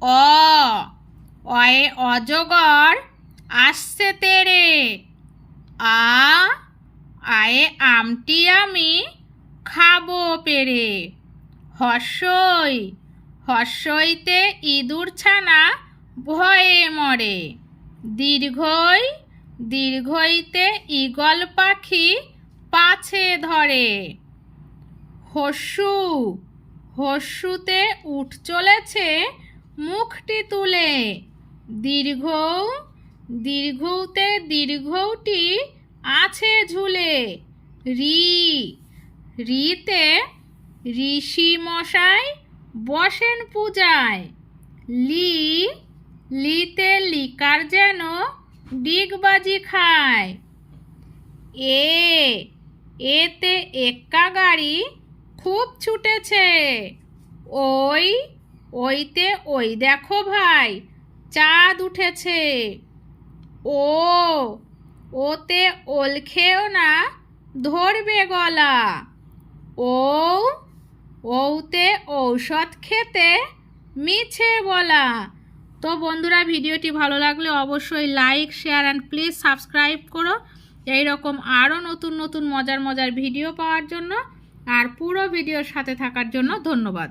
অ, অয়ে অজগর আসছে তেরে। আ, আয়ে আমটি আমি খাব পেরে। হর্ষই, হর্ষইতে ইঁদুর ছানা ভয়ে মরে। দীর্ঘই, দীর্ঘইতে ঈগল পাখি পাছে ধরে। হস্যু হস্যুতে উঠ চলেছে মুখটি তুলে। দীর্ঘ দীর্ঘতে দীর্ঘটি আছে ঝুলে। রি, রিতে ঋষি মশাই বসেন পূজায়। লি, লিতে লিকার যেন ডিগবাজি খায়। এ, এতে এক্কা গাড়ি খুব ছুটেছে। ওই ওইতে ওই, দেখো ভাই, চাঁদ উঠেছে। ও, ওতে ওল খেও না, ধরবে গলা। ও ওতে ঔষধ খেতে মিছে বলা। তো বন্ধুরা, ভিডিওটি ভালো লাগলে অবশ্যই like, share and please subscribe করো। এই রকম আরও নতুন নতুন, মজার মজার ভিডিও পাওয়ার জন্য। আর পুরো ভিডিওর সাথে থাকার জন্য ধন্যবাদ।